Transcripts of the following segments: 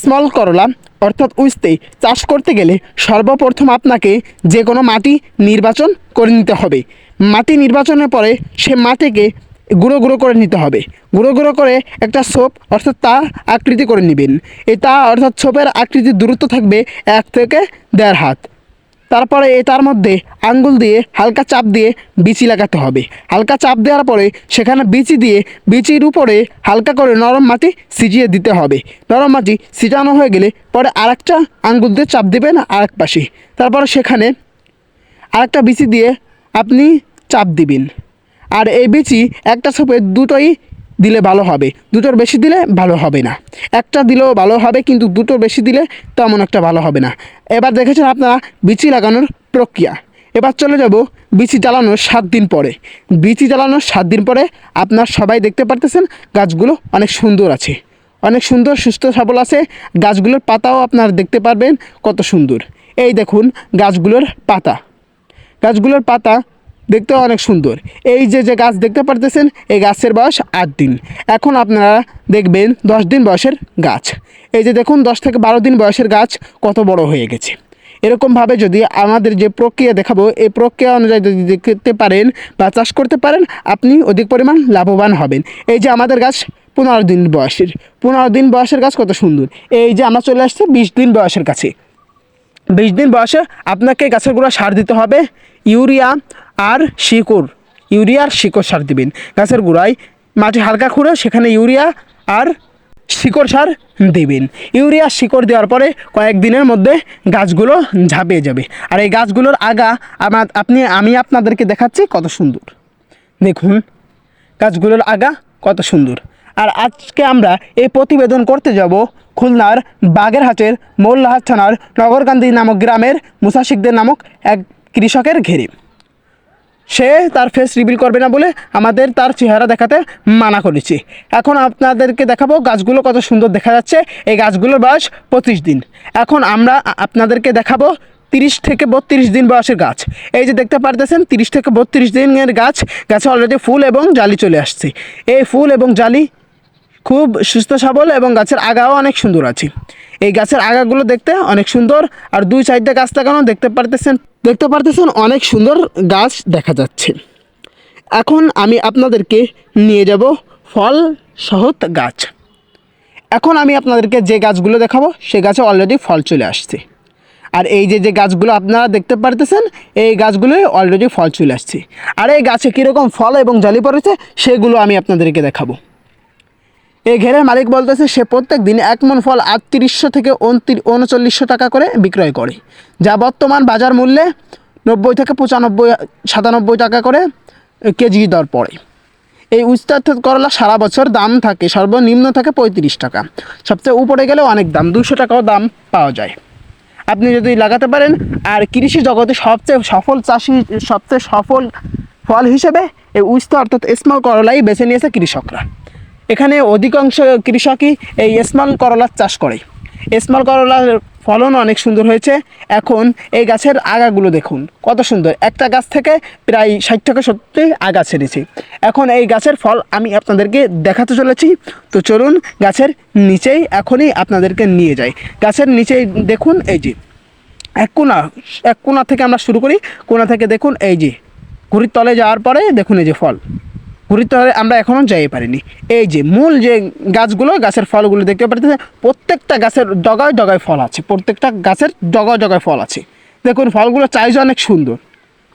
Small করলা অর্থাৎ উইস্তে, চাষ করতে গেলে সর্বপ্রথম আপনাকে যে কোনো মাটি নির্বাচন করে নিতে হবে। মাটি নির্বাচনের পরে সে মাটিকে গুঁড়ো গুঁড়ো করে নিতে হবে। গুঁড়ো গুঁড়ো করে একটা সোপ অর্থাৎ তা আকৃতি করে নেবেন। এই তা, অর্থাৎ সোপের আকৃতির দূরত্ব থাকবে এক থেকে দেড় হাত। তারপরে তার মধ্যে আঙ্গুল দিয়ে হালকা চাপ দিয়ে বিচি লাগাতে হবে। হালকা চাপ দেওয়ার পরে সেখানে বিচি দিয়ে বিচির উপরে হালকা করে নরম মাটি সিজিয়ে দিতে হবে। নরম মাটি সিজানো হয়ে গেলে পরে আরেকটা আঙ্গুল দিয়ে চাপ দেবেন আরেক পাশে। তারপরে সেখানে আরেকটা বিচি দিয়ে আপনি চাপ দিবেন। আর এই বিচি একটা সোপে দুটোই দিলে ভালো হবে, দুটোর বেশি দিলে ভালো হবে না। একটা দিলেও ভালো হবে, কিন্তু দুটোর বেশি দিলে তেমন একটা ভালো হবে না। এবার দেখেছেন আপনারা বিচি লাগানোর প্রক্রিয়া। এবার চলে যাব বিচি জ্বালানোর সাত দিন পরে। বিচি জ্বালানোর সাত দিন পরে আপনার সবাই দেখতে পারতেছেন গাছগুলো অনেক সুন্দর আছে। অনেক সুন্দর, সুস্থ, সবল আছে। গাছগুলোর পাতাও আপনারা দেখতে পারবেন কত সুন্দর। এই দেখুন গাছগুলোর পাতা। গাছগুলোর পাতা দেখতে অনেক সুন্দর। এই যে যে গাছ দেখতে পারতেছেন, এই গাছের বয়স আট দিন। এখন আপনারা দেখবেন দশ দিন বয়সের গাছ। এই যে দেখুন, দশ থেকে বারো দিন বয়সের গাছ কত বড় হয়ে গেছে। এরকমভাবে যদি আমাদের যে প্রক্রিয়া দেখাবো, এই প্রক্রিয়া অনুযায়ী যদি দেখতে পারেন বা চাষ করতে পারেন, আপনি অধিক পরিমাণ লাভবান হবেন। এই যে আমাদের গাছ পনেরো দিন বয়সের। পনেরো দিন বয়সের গাছ কত সুন্দর। এই যে আমরা চলে আসছি বিশ দিন বয়সের কাছে। বিশ দিন বয়সে আপনাকে গাছের গোড়া সার দিতে হবে। ইউরিয়া আর শিকড় ইউরিয়ার শিকড় সার দিবেন। গাছের গোড়ায় মাটি হালকা খুঁড়ে সেখানে ইউরিয়া আর শিকড় সার দেবেন। ইউরিয়া শিকড় দেওয়ার পরে কয়েকদিনের মধ্যে গাছগুলো ঝাঁপিয়ে যাবে। আর এই গাছগুলোর আগা আমার আপনি আমি আপনাদেরকে দেখাচ্ছি কত সুন্দর। দেখুন, গাছগুলোর আগা কত সুন্দর। আর আজকে আমরা এই প্রতিবেদন করতে যাব খুলনার বাগেরহাটের মোল্লাহাট থানার নগরকান্দি নামক গ্রামের মুসাশিকদের নামক এক কৃষকের ঘেরে। সে তার ফেস রিভিল করবে না বলে আমাদের তার চেহারা দেখাতে মানা করেছে। এখন আপনাদেরকে দেখাবো গাছগুলো কত সুন্দর দেখা যাচ্ছে। এই গাছগুলোর বয়স পঁচিশ দিন। এখন আমরা আপনাদেরকে দেখাবো তিরিশ থেকে বত্রিশ দিন বয়সের গাছ। এই যে দেখতে পারতেছেন, তিরিশ থেকে বত্রিশ দিনের গাছ। গাছে অলরেডি ফুল এবং জালি চলে আসছে। এই ফুল এবং জালি খুব সুস্থ সবল এবং গাছের আগাও অনেক সুন্দর আছে। এই গাছের আগাগুলো দেখতে অনেক সুন্দর আর দুই সাইডে গাছ লাগানো দেখতে পারতেছেন। দেখতে পারতেছেন অনেক সুন্দর গাছ দেখা যাচ্ছে। এখন আমি আপনাদেরকে নিয়ে যাব ফল সহত গাছ। এখন আমি আপনাদেরকে যে গাছগুলো দেখাবো, সে গাছে অলরেডি ফল চলে আসছে। আর এই যে যে গাছগুলো আপনারা দেখতে পারতেছেন, এই গাছগুলোই অলরেডি ফল চলে আসছে। আর এই গাছে কীরকম ফল এবং জালি পড়েছে, সেগুলো আমি আপনাদেরকে দেখাবো। এই ঘেরের মালিক বলতেছে, সে প্রত্যেক দিন এক মন ফল আটত্রিশশো থেকে উনচল্লিশশো টাকা করে বিক্রয় করে, যা বর্তমান বাজার মূল্যে নব্বই থেকে পঁচানব্বই, সাতানব্বই টাকা করে কেজি দর পড়ে। এই উস্তাদ করলা সারা বছর দাম থাকে, সর্বনিম্ন থাকে পঁয়ত্রিশ টাকা। সবচেয়ে উপরে গেলেও অনেক দাম দুশো টাকাও দাম পাওয়া যায়। আপনি যদি লাগাতে পারেন, আর কৃষি জগতে সবচেয়ে সফল চাষি, সবচেয়ে সফল ফল হিসেবে এই উস্তা অর্থাৎ স্মল করলাই বেছে নিয়েছে কৃষকরা। এখানে অধিকাংশ কৃষকই এই স্মল করলার চাষ করে। স্মল করলার ফলন অনেক সুন্দর হয়েছে। এখন এই গাছের আগাগুলো দেখুন, কত সুন্দর। একটা গাছ থেকে প্রায় ষাট থেকে সত্তর আগা ছেড়েছে। এখন এই গাছের ফল আমি আপনাদেরকে দেখাতে চলেছি। তো চলুন গাছের নিচেই এখনই আপনাদেরকে নিয়ে যাই। গাছের নিচেই দেখুন এই যে, এক কোনা এক কোনা থেকে আমরা শুরু করি। কোনা থেকে দেখুন এই যে ঘুড়ির তলে যাওয়ার পরে দেখুন এই যে ফল। ঘুড়ির তলে আমরা এখনও যাই পারিনি। এই যে মূল যে গাছগুলো, গাছের ফলগুলো দেখতে পাচ্ছেন প্রত্যেকটা গাছের ডগায় ডগায় ফল আছে, প্রত্যেকটা গাছের ডগায় ডগায় ফল আছে। দেখুন, ফলগুলো চাইজ অনেক সুন্দর।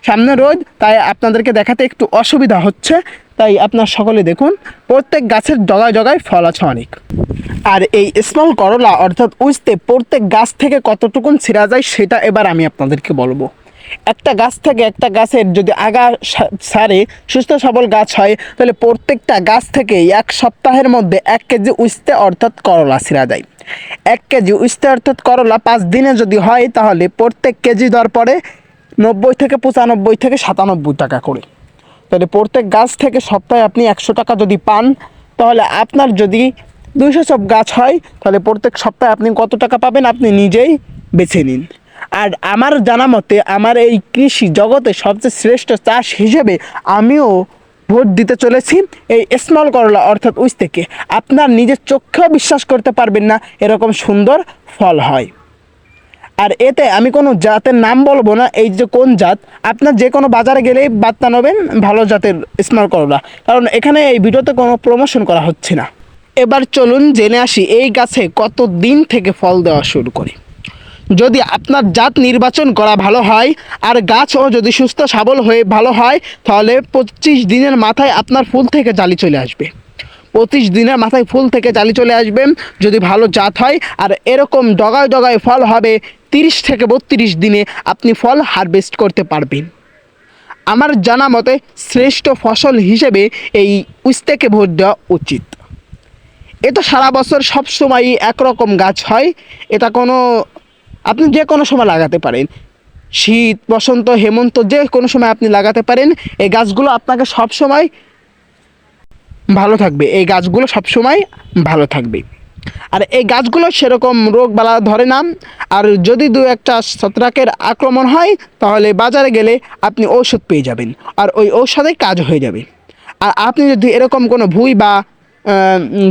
সামনে রোদ, তাই আপনাদেরকে দেখাতে একটু অসুবিধা হচ্ছে, তাই আপনার সকলে দেখুন, প্রত্যেক গাছের ডগায় ডগায় ফল আছে অনেক। আর এই স্মল করলা, অর্থাৎ উস্তে, প্রত্যেক গাছ থেকে কতটুকুন ছিঁড়া যায়, সেটা এবার আমি আপনাদেরকে বলব। একটা গাছ থেকে একটা গাছের যদি আগা সারে, সুস্থ সবল গাছ হয়, তাহলে প্রত্যেকটা গাছ থেকে এক সপ্তাহের মধ্যে এক কেজি উস্তে অর্থাৎ করলা ছিঁড়া যায়। এক কেজি উস্তে অর্থাৎ করলা পাঁচ দিনে যদি হয়, তাহলে প্রত্যেক কেজি দর পরে নব্বই থেকে পঁচানব্বই থেকে সাতানব্বই টাকা করে। তাহলে প্রত্যেক গাছ থেকে সপ্তাহে আপনি একশো টাকা যদি পান, তাহলে আপনার যদি দুইশো সব গাছ হয়, তাহলে প্রত্যেক সপ্তাহে আপনি কত টাকা পাবেন, আপনি নিজেই বেছে নিন। আর আমার জানা মতে আমার এই কৃষি জগতে সবচেয়ে শ্রেষ্ঠ চাষ হিসেবে আমিও ভোট দিতে চলেছি এই স্মল করলা অর্থাৎ উইস থেকে। আপনার নিজের চোখেও বিশ্বাস করতে পারবেন না, এরকম সুন্দর ফল হয়। আর এতে আমি কোনো জাতের নাম বলব না, এই যে কোন জাত, আপনার যে কোনো বাজারে গেলেই বার্তা নেবেন ভালো জাতের স্মল করলা। কারণ এখানে এই ভিডিওতে কোনো প্রমোশন করা হচ্ছে না। এবার চলুন জেনে আসি এই গাছে কত দিন থেকে ফল দেওয়া শুরু করে। যদি আপনার জাত নির্বাচন করা ভালো হয় আর গাছও যদি সুস্থ সবল হয়ে ভালো হয়, তাহলে পঁচিশ দিনের মাথায় আপনার ফুল থেকে জালি চলে আসবে। পঁচিশ দিনের মাথায় ফুল থেকে জালি চলে আসবে যদি ভালো জাত হয়, আর এরকম ডগায় ডগায় ফল হবে, তিরিশ থেকে বত্রিশ দিনে আপনি ফল হারভেস্ট করতে পারবেন। আমার জানা মতে শ্রেষ্ঠ ফসল হিসেবে এই উস্তেকে ভোট দেওয়া উচিত। এ তো সারা বছর সব সময়ই একরকম গাছ হয়, এটা কোনো আপনি যে কোনো সময় লাগাতে পারেন। শীত, বসন্ত, হেমন্ত যে কোনো সময় আপনি লাগাতে পারেন। এই গাছগুলো আপনাকে সব সময় ভালো থাকবে। এই গাছগুলো সব সময় ভালো থাকবে। আর এই গাছগুলো সেরকম রোগ বালা ধরে না। আর যদি দু একটা ছত্রাকের আক্রমণ হয়, তাহলে বাজারে গেলে আপনি ঔষধ পেয়ে যাবেন। আর ওই ঔষধে কাজ হয়ে যাবে। আর আপনি যদি এরকম কোনো ভুই বা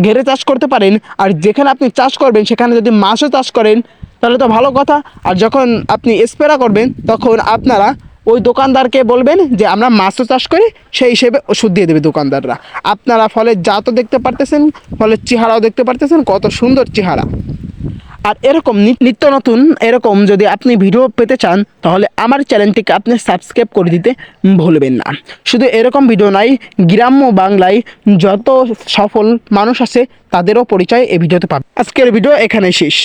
ঘেরে চাষ করতে পারেন, আর যেখানে আপনি চাষ করবেন, সেখানে যদি মাছও চাষ করেন তাহলে তো ভালো কথা। আর যখন আপনি স্প্রে করবেন, তখন আপনারা ওই দোকানদারকে বলবেন যে, আমরা মাছও চাষ করি, সেই হিসেবে ওষুধ দিয়ে দেবে দোকানদাররা। আপনারা ফলের জাতও দেখতে পারতেছেন, ফলের চেহারাও দেখতে পারতেছেন, কত সুন্দর চেহারা। আর এরকম নিত্য নতুন এরকম যদি আপনি ভিডিও পেতে চান, তাহলে আমার চ্যানেলটিকে আপনি সাবস্ক্রাইব করে দিতে ভুলবেন না। শুধু এরকম ভিডিও নাই, গ্রাম্য বাংলায় যত সফল মানুষ আছে, তাদেরও পরিচয় এই ভিডিওতে পাবে আজকের ভিডিও এখানে শেষ।